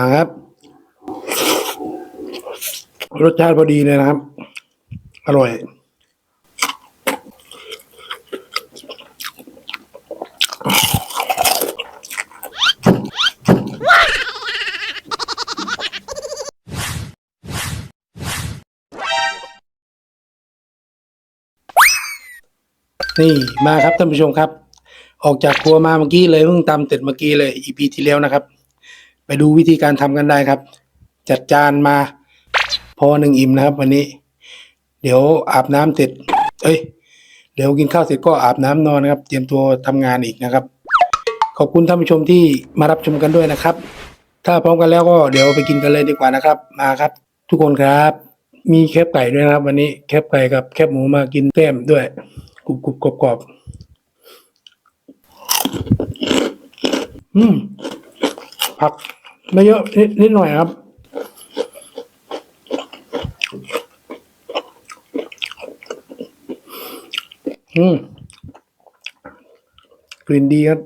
นะครับ รสชาติพอดีเลยนะครับ อร่อย นี่มาครับท่านผู้ชมครับ ออกจากครัวมาเมื่อกี้เลยเพิ่งตำเสร็จเมื่อกี้เลย EP ที่แล้วนะครับ ไปดูวิธีการทำกันได้ครับ จัดจานมา พอหนึ่งอิ่มนะครับ วันนี้ เดี๋ยวอาบน้ำเสร็จ เอ้ย เดี๋ยวกินข้าวเสร็จก็อาบน้ำนอนนะครับ เตรียมตัวทำงานอีกนะครับ ขอบคุณท่านผู้ชมที่มารับชมกันด้วยนะครับ ถ้าพร้อมกันแล้วก็เดี๋ยวไปกินกันเลยดีกว่านะครับ มาครับ ทุกคนครับ มีแคบไก่ด้วยนะครับ วันนี้แคบไก่กับแคบหมูมากินแต้มด้วยกรุบกรุบกรอบกรอบอืม ผัก ไม่เยอะนิดนิดหน่อยครับอืมกลิ่นดีครับ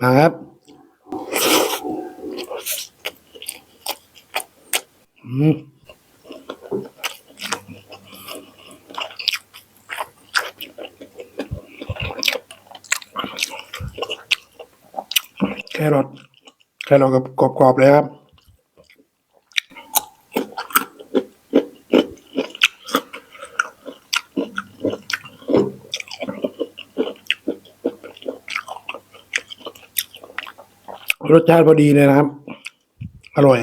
มาครับ อืม แครอทแครอทกับกรอบๆเลยครับรสชาติพอดีเลยนะครับ อร่อย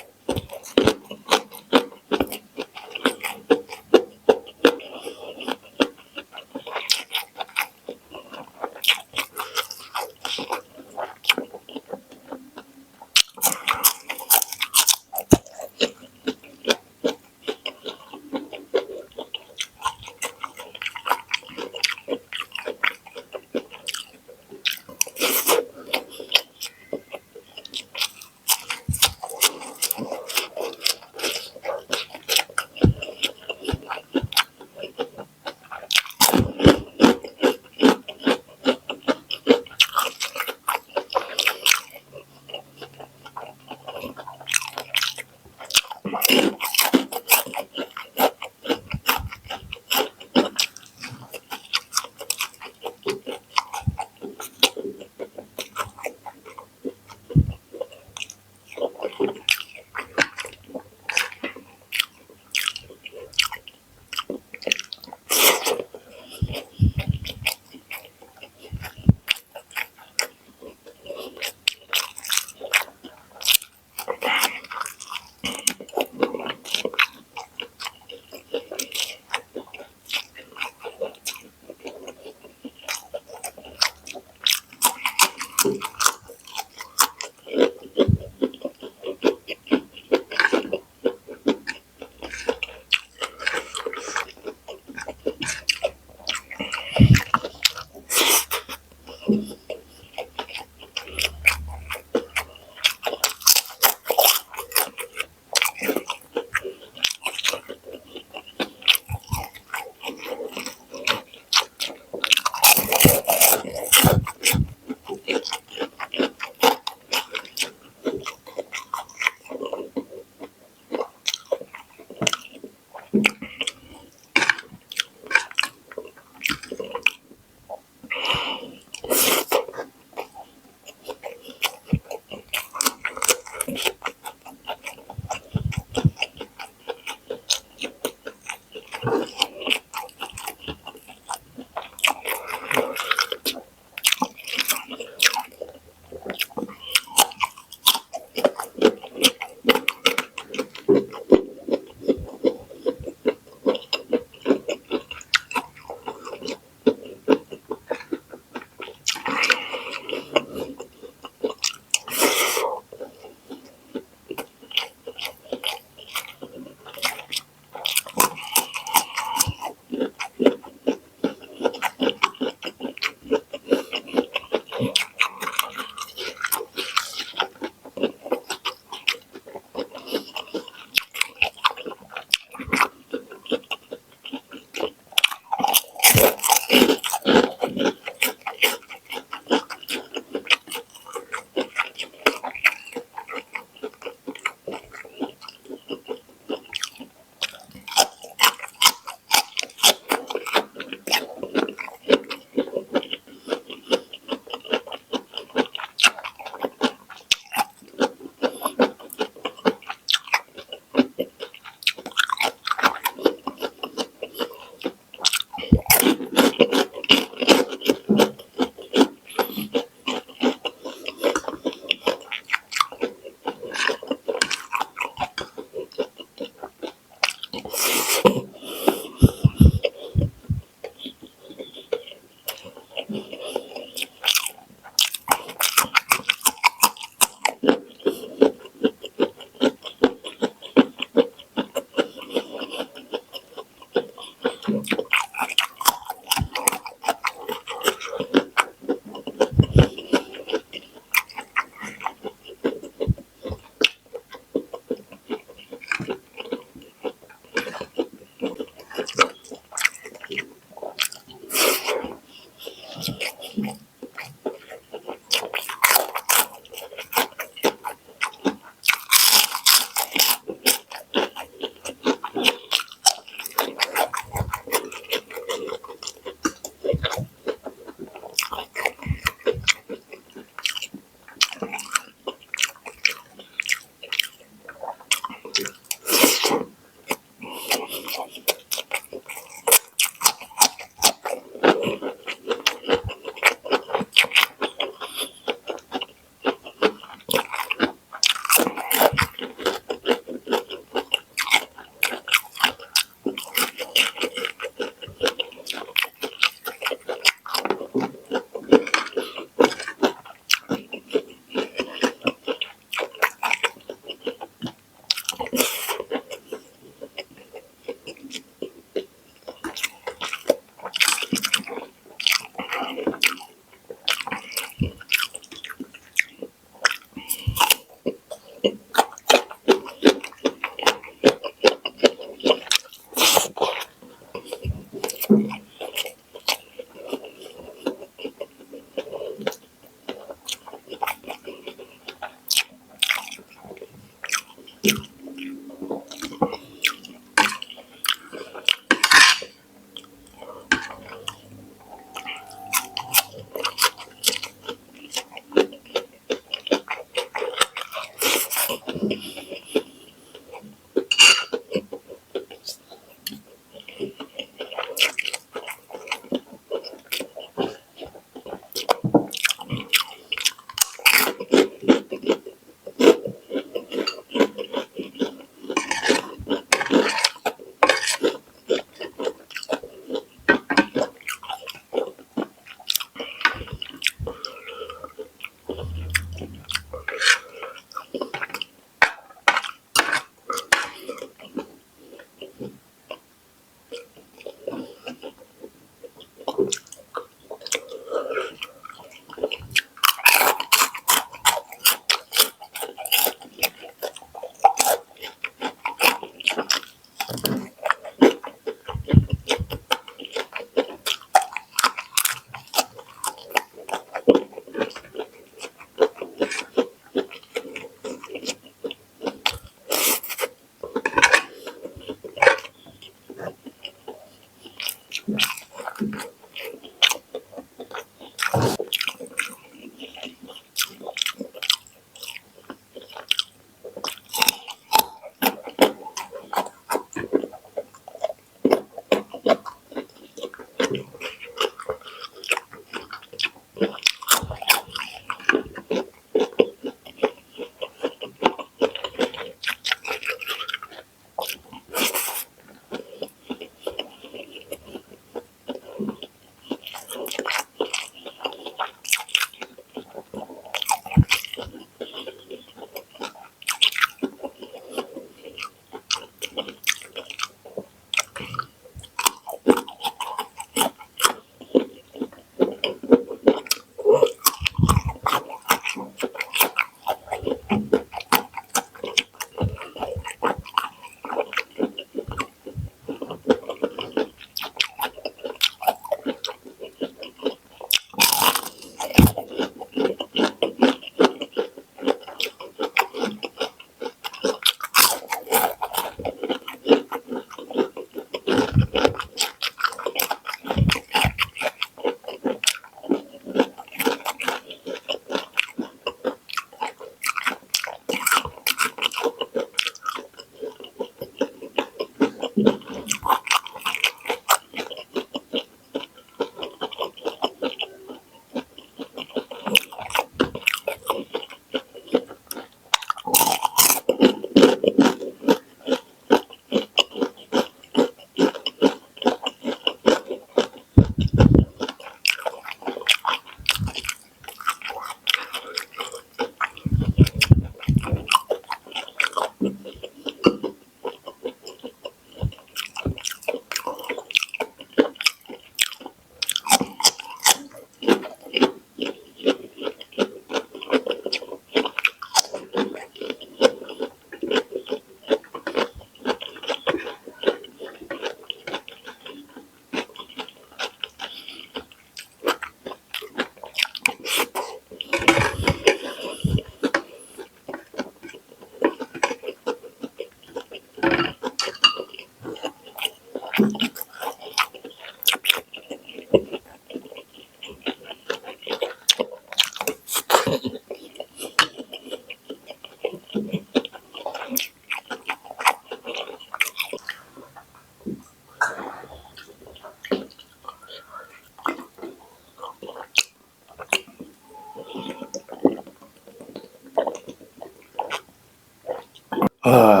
เออ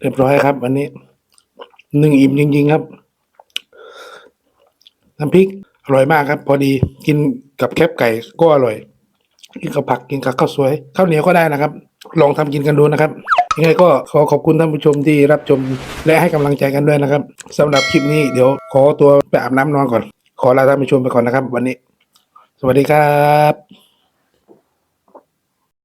เรียบร้อยครับ วันนี้หนึ่งอิ่มจริง ๆ ครับน้ำพริกอร่อยมากครับ พอดีกินกับแคบไก่ก็อร่อย กินกับผักกินกับข้าวสวยข้าวเหนียวก็ได้นะครับ ลองทำกินกันดูนะครับยังไงก็ขอขอบคุณท่านผู้ชมที่รับชมและให้กำลังใจกันด้วยนะครับสำหรับคลิปนี้เดี๋ยว ขอตัวไปอาบน้ำนอนก่อน ขอลาท่านผู้ชมไปก่อนนะครับ วันนี้ สวัสดีครับ